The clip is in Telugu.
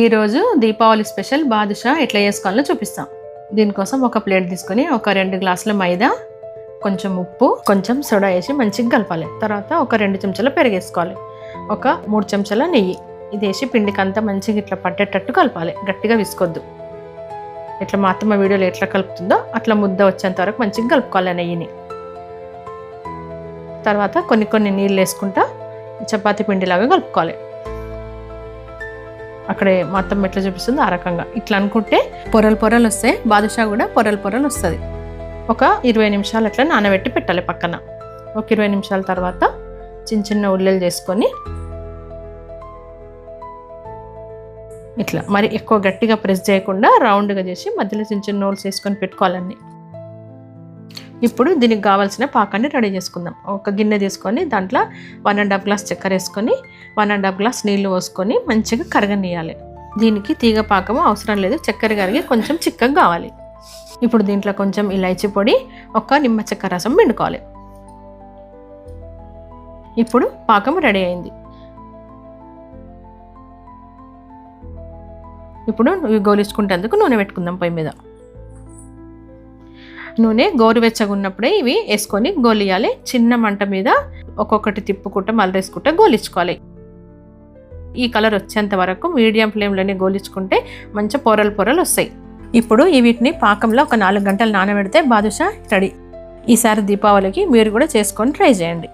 ఈరోజు దీపావళి స్పెషల్ బాదుషా ఎట్లా చేసుకోవాలో చూపిస్తాం. దీనికోసం ఒక ప్లేట్ తీసుకొని ఒక రెండు గ్లాసుల మైదా కొంచెం ఉప్పు కొంచెం సోడా వేసి మంచిగా కలపాలి. తర్వాత ఒక రెండు చెంచాల పెరిగేసుకోవాలి. ఒక మూడు చెంచాల నెయ్యి. ఇది వేసి పిండికి అంతా మంచిగా ఇట్లా పట్టేటట్టు కలపాలి. గట్టిగా విసుకొద్దు. ఇట్లా మా అత్తమ్మ వీడియోలో ఎట్లా కలుపుతుందో అట్లా ముద్ద వచ్చేంత వరకు మంచిగా కలుపుకోవాలి నెయ్యిని. తర్వాత కొన్ని కొన్ని నీళ్ళు వేసుకుంటా చపాతీ పిండిలాగా కలుపుకోవాలి. అక్కడే మొత్తం ఎట్లా చూపిస్తుందో ఆ రకంగా. ఇట్లా అనుకుంటే పొరలు పొరలు వస్తాయి బాదుషా కూడా పొరలు పొరలు వస్తుంది. ఒక ఇరవై నిమిషాలు అట్లా నానబెట్టి పెట్టాలి పక్కన. ఒక ఇరవై నిమిషాల తర్వాత చిన్న చిన్న ఉల్లెలు చేసుకొని ఇట్లా. మరి ఎక్కువ గట్టిగా ప్రెస్ చేయకుండా రౌండ్గా చేసి మధ్యలో చిన్న చిన్న నోల్స్ వేసుకొని పెట్టుకోవాలన్నీ ఇప్పుడు దీనికి కావాల్సిన పాకాన్ని రెడీ చేసుకుందాం. ఒక గిన్నె తీసుకొని దాంట్లో వన్ అండ్ హాఫ్ గ్లాస్ చక్కెర వేసుకొని వన్ అండ్ హాఫ్ గ్లాస్ నీళ్ళు పోసుకొని మంచిగా కరగనీయాలి దీనికి తీగ పాకము అవసరం లేదు చక్కెర కరిగి కొంచెం చిక్కగా కావాలి. ఇప్పుడు దీంట్లో కొంచెం ఇలాచీ పొడి ఒక నిమ్మ చెక్క రసం పిండుకోవాలి. ఇప్పుడు పాకం రెడీ అయింది. ఇప్పుడు ఇవి గోలించుకుంటేందుకు నూనె పెట్టుకుందాం పొయ్యి మీద. నూనె గోరువెచ్చగా ఉన్నప్పుడే ఇవి వేసుకొని గోలియాలి. చిన్న మంట మీద ఒక్కొక్కటి తిప్పుకుంటా మలరేసుకుంటా గోలించుకోవాలి. ఈ కలర్ వచ్చేంత వరకు మీడియం ఫ్లేమ్లోనే గోలించుకుంటే మంచి పొరలు పొరలు వస్తాయి. ఇప్పుడు ఈ వీటిని పాకంలో ఒక నాలుగు గంటలు నానబెడితే బాదుషా రెడీ. ఈసారి దీపావళికి మీరు కూడా చేసుకొని ట్రై చేయండి.